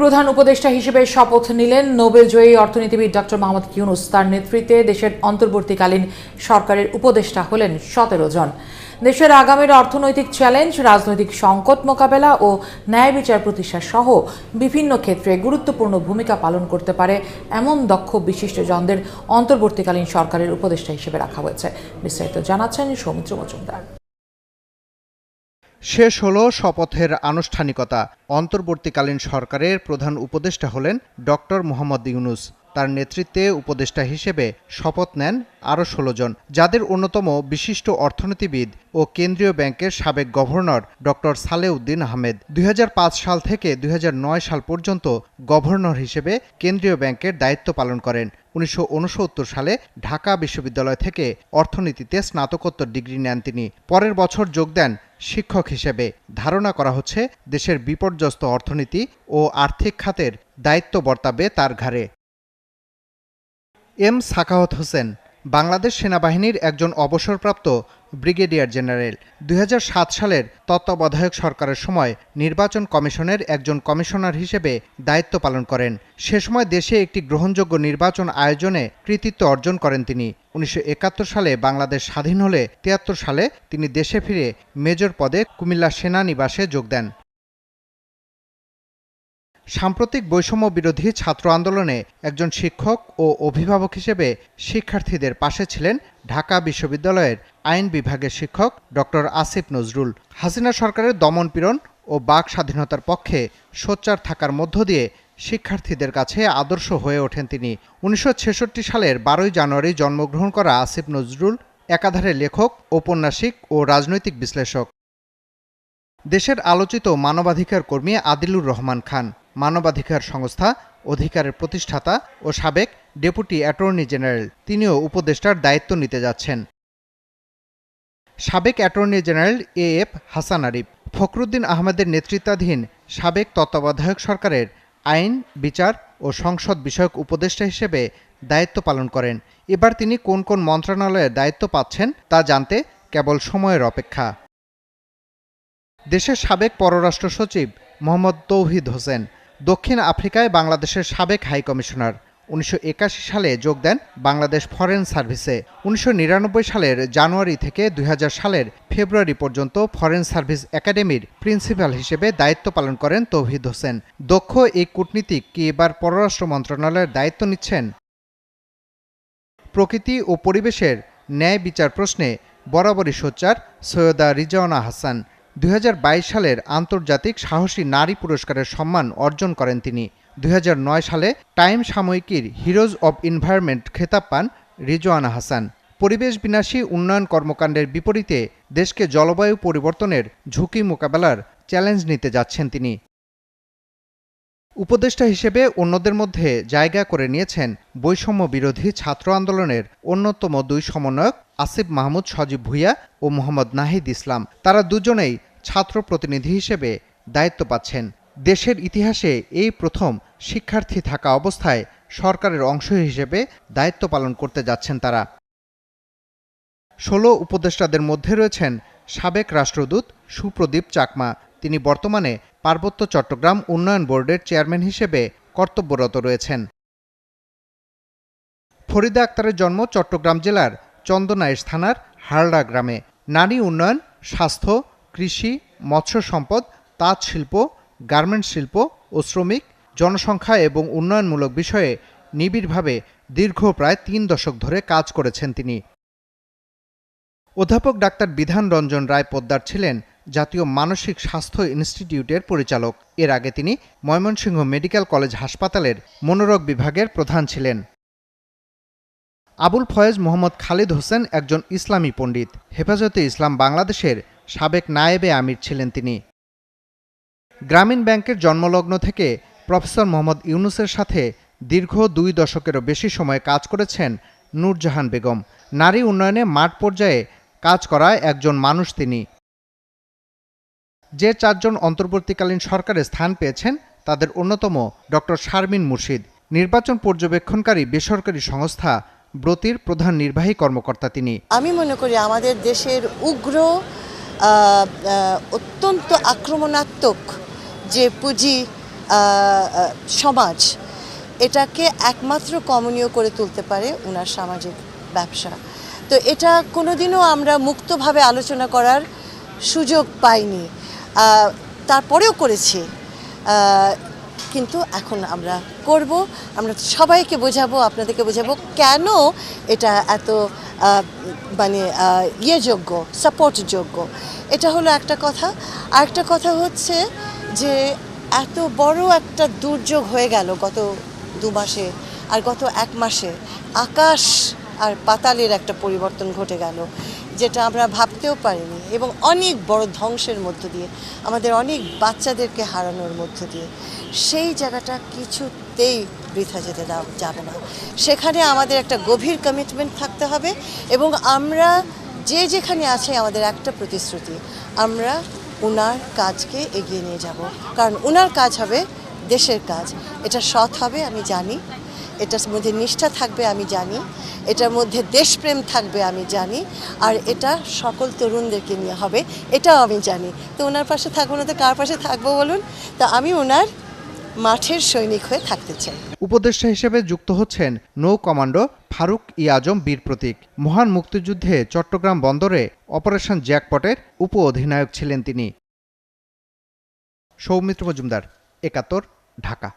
প্রধান উপদেষ্টা হিসেবে শপথ নিলেন নোবেলজয়ী অর্থনীতিবিদ ডক্টর মোহাম্মদ ইউনুস। তার নেতৃত্বে দেশের অন্তর্বর্তীকালীন সরকারের উপদেষ্টা হলেন সতেরো জন। দেশের আগামীর অর্থনৈতিক চ্যালেঞ্জ, রাজনৈতিক সংকট মোকাবেলা ও ন্যায় বিচার প্রতিষ্ঠা সহ বিভিন্ন ক্ষেত্রে গুরুত্বপূর্ণ ভূমিকা পালন করতে পারে এমন দক্ষ বিশিষ্টজনদের অন্তর্বর্তীকালীন সরকারের উপদেষ্টা হিসেবে রাখা হয়েছে। বিস্তারিত জানাচ্ছেন সৌমিত্র মজুমদার। শেষ হলো শপথের আনুষ্ঠানিকতা। অন্তর্বর্তীকালীন সরকারের প্রধান উপদেষ্টা হলেন ডক্টর মোহাম্মদ ইউনুস। তার নেতৃত্বে উপদেষ্টা হিসেবে শপথ নেন আরও ষোলো জন, যাদের অন্যতম বিশিষ্ট অর্থনীতিবিদ ও কেন্দ্রীয় ব্যাংকের সাবেক গভর্নর ডক্টর সালেউদ্দিন আহমেদ। দুই হাজার পাঁচ সাল থেকে দুই হাজার নয় সাল পর্যন্ত গভর্নর হিসেবে কেন্দ্রীয় ব্যাংকের দায়িত্ব পালন করেন। উনিশশো উনসত্তর সালে ঢাকা বিশ্ববিদ্যালয় থেকে অর্থনীতিতে স্নাতকোত্তর ডিগ্রি নেন তিনি। পরের বছর যোগ দেন শিক্ষক হিসেবে। ধারণা করা হচ্ছে, দেশের বিপর্যস্ত অর্থনীতি ও আর্থিক খাতের দায়িত্ব বর্তাবে তার ঘাড়ে। এম সাখাওয়াত হোসেন, বাংলাদেশ সেনাবাহিনীর একজন অবসরপ্রাপ্ত ব্রিগেডিয়ার জেনারেল। দুই হাজার সাত সালের তত্ত্বাবধায়ক সরকারের সময় নির্বাচন কমিশনের একজন কমিশনার হিসেবে দায়িত্ব পালন করেন। সে সময় দেশে একটি গ্রহণযোগ্য নির্বাচন আয়োজনে কৃতিত্ব অর্জন করেন তিনি। উনিশশো একাত্তর সালে বাংলাদেশ স্বাধীন হলে, তিয়াত্তর সালে তিনি দেশে ফিরে মেজর পদে কুমিল্লা সেনানিবাসে যোগ দেন। সাম্প্রতিক বৈষম্য বিরোধী ছাত্র আন্দোলনে একজন শিক্ষক ও অভিভাবক হিসেবে শিক্ষার্থীদের পাশে ছিলেন ঢাকা বিশ্ববিদ্যালয়ের আইন বিভাগের শিক্ষক ডক্টর আসিফ নজরুল। হাসিনা সরকারের দমনপীড়ন ও বাক স্বাধীনতার পক্ষে সোচ্চার থাকার মধ্য দিয়ে শিক্ষার্থীদের কাছে আদর্শ হয়ে ওঠেন তিনি। উনিশশো ছেষট্টি সালের বারোই জানুয়ারি জন্মগ্রহণ করা আসিফ নজরুল একাধারে লেখক, ঔপন্যাসিক ও রাজনৈতিক বিশ্লেষক। দেশের আলোচিত মানবাধিকার কর্মী আদিলুর রহমান খান। মানবাধিকার সংস্থা, অধিকারের প্রতিষ্ঠাতা ও সাবেক ডেপুটি অ্যাটর্নি জেনারেল। তিনিও উপদেষ্টার দায়িত্ব নিতে যাচ্ছেন। সাবেক attorney general A F Hasan Arif. Fakhruddin আহমেদের নেতৃত্বাধীন সাবেক তত্ত্বাবধায়ক সরকারের আইন, বিচার ও সংসদ বিষয়ক উপদেষ্টা হিসেবে দায়িত্ব পালন করেন। এবার তিনি কোন কোন মন্ত্রণালয়ের দায়িত্ব পাচ্ছেন তা জানতে কেবল সময়ের অপেক্ষা। দেশের সাবেক পররাষ্ট্র সচিব মোহাম্মদ তৌহিদ হোসেন দক্ষিণ আফ্রিকায় বাংলাদেশের সাবেক হাই কমিশনার। উনিশশো সালে যোগ দেন বাংলাদেশ ফরেন সার্ভিসে। উনিশশো নিরানব্বই সালের জানুয়ারি থেকে দুই হাজার সালের ফেব্রুয়ারি পর্যন্ত ফরেন সার্ভিস একাডেমির প্রিন্সিপাল হিসেবে দায়িত্ব পালন করেন তৌহিদ হোসেন। দক্ষ এই কূটনীতিক কি এবার পররাষ্ট্র মন্ত্রণালয়ের দায়িত্ব নিচ্ছেন? প্রকৃতি ও পরিবেশের ন্যায় বিচার প্রশ্নে বরাবরই সোচ্চার সৈয়দা রিজাওয়ানা হাসান। দুই হাজার বাইশ সালের আন্তর্জাতিক সাহসী নারী পুরস্কারের সম্মান অর্জন করেন তিনি। দু হাজার নয় সালে টাইম সাময়িকীর হিরোজ অব এনভায়রনমেন্ট খেতাব পান রিজওয়ানা হাসান। পরিবেশ বিনাশী উন্নয়ন কর্মকাণ্ডের বিপরীতে দেশকে জলবায়ু পরিবর্তনের ঝুঁকি মোকাবেলার চ্যালেঞ্জ নিতে যাচ্ছেন তিনি। উপদেষ্টা হিসেবে অন্যদের মধ্যে জায়গা করে নিয়েছেন বৈষম্য বিরোধী ছাত্র আন্দোলনের অন্যতম দুই সমন্বয়ক আসিফ মাহমুদ, সজীব ভুইয়া ও মোহাম্মদ নাহিদ ইসলাম। তারা দুজনেই ছাত্র প্রতিনিধি হিসেবে দায়িত্ব পাচ্ছেন। দেশের ইতিহাসে এই প্রথম শিক্ষার্থী থাকা অবস্থায় সরকারের অংশ হিসেবে দায়িত্ব পালন করতে যাচ্ছেন তারা। ষোলো উপদেষ্টাদের মধ্যে রয়েছেন সাবেক রাষ্ট্রদূত সুপ্রদীপ চাকমা তিনি বর্তমানে পার্বত্য চট্টগ্রাম উন্নয়ন বোর্ডের চেয়ারম্যান হিসেবে কর্তব্যরত রয়েছেন। ফরিদা আক্তারের জন্ম চট্টগ্রাম জেলার চন্দনাইশ থানার হারড়া গ্রামে। নারী উন্নয়ন, স্বাস্থ্য, কৃষি, মৎস্য সম্পদ, তাঁত শিল্প গার্মেন্টস শিল্প ও শ্রমিক, জনসংখ্যা এবং উন্নয়নমূলক বিষয়ে নিবিড়ভাবে দীর্ঘ প্রায় তিন দশক ধরে কাজ করেছেন তিনি। অধ্যাপক ডাক্তার বিধান রঞ্জন রায় পোদ্দার ছিলেন জাতীয় মানসিক স্বাস্থ্য ইনস্টিটিউটের পরিচালক। এর আগে তিনি ময়মনসিংহ মেডিকেল কলেজ হাসপাতালের মনোরোগ বিভাগের প্রধান ছিলেন। আবুল ফয়েজ মোহাম্মদ খালিদ হোসেন একজন ইসলামী পণ্ডিত। হেফাজতে ইসলাম বাংলাদেশের সাবেক নায়েবে আমির ছিলেন তিনি। গ্রামীণ ব্যাংকের জন্মলগ্ন থেকে প্রফেসর মোহাম্মদ ইউনুসের সাথে দীর্ঘ দুই দশকেরও বেশি সময় কাজ করেছেন নূরজাহান বেগম। নারী উন্নয়নে মাঠ পর্যায়ে কাজ করায় একজন মানুষ তিনি। যে চারজন অন্তর্বর্তীকালীন সরকারে স্থান পেয়েছেন, তাদের অন্যতম ডক্টর শারমিন মুর্শিদ। নির্বাচন পর্যবেক্ষণকারী বেসরকারি সংস্থা ব্রতির প্রধান নির্বাহী কর্মকর্তা তিনি। আমি মনে করি আমাদের দেশের উগ্র অত্যন্ত আক্রমণাত্মক যে পুঁজি সমাজ, এটাকে একমাত্র কমনীয় করে তুলতে পারে ওনার সামাজিক ব্যবসা। তো এটা কোনোদিনও আমরা মুক্তভাবে আলোচনা করার সুযোগ পাইনি। তারপরেও করেছি। কিন্তু এখন আমরা করব, আমরা সবাইকে বোঝাবো, আপনাদেরকে বোঝাবো কেন এটা এত মানে ইয়েযোগ্য সাপোর্টযোগ্য এটা হলো একটা কথা। আরেকটা কথা হচ্ছে যে এত বড় একটা দুর্যোগ হয়ে গেল গত দু মাসে আর গত এক মাসে। আকাশ আর পাতালের একটা পরিবর্তন ঘটে গেল। যেটা আমরা ভাবতেও পারিনি, এবং অনেক বড় ধ্বংসের মধ্য দিয়ে, আমাদের অনেক বাচ্চাদেরকে হারানোর মধ্য দিয়ে, সেই জায়গাটা কিছুতেই বৃথা যেতে দেওয়া যাবে না। সেখানে আমাদের একটা গভীর কমিটমেন্ট থাকতে হবে, এবং আমরা যে যেখানে আছে, আমাদের একটা প্রতিশ্রুতি, আমরা ওনার কাজকে এগিয়ে নিয়ে যাব। কারণ ওনার কাজ হবে দেশের কাজ। এটা সৎ হবে, আমি জানি। এটার মধ্যে নিষ্ঠা থাকবে, আমি জানি। এটার মধ্যে দেশপ্রেম থাকবে, আমি জানি। আর এটা সকল তরুণদেরকে নিয়ে হবে, এটাও আমি জানি। তো ওনার পাশে থাকব না তো কার পাশে থাকব বলুন? তো আমি ওনার মাঠের সৈনিক হয়ে থাকতে চাই। উপদেষ্টা হিসেবে যুক্ত হচ্ছেন নৌ কমান্ডো ফারুক ই আজম বীর প্রতীক। মহান মুক্তিযুদ্ধে চট্টগ্রাম বন্দরে অপারেশন জ্যাকপটের উপ অধিনায়ক ছিলেন তিনি। সৌমিত্র মজুমদার, একাত্তর, ঢাকা।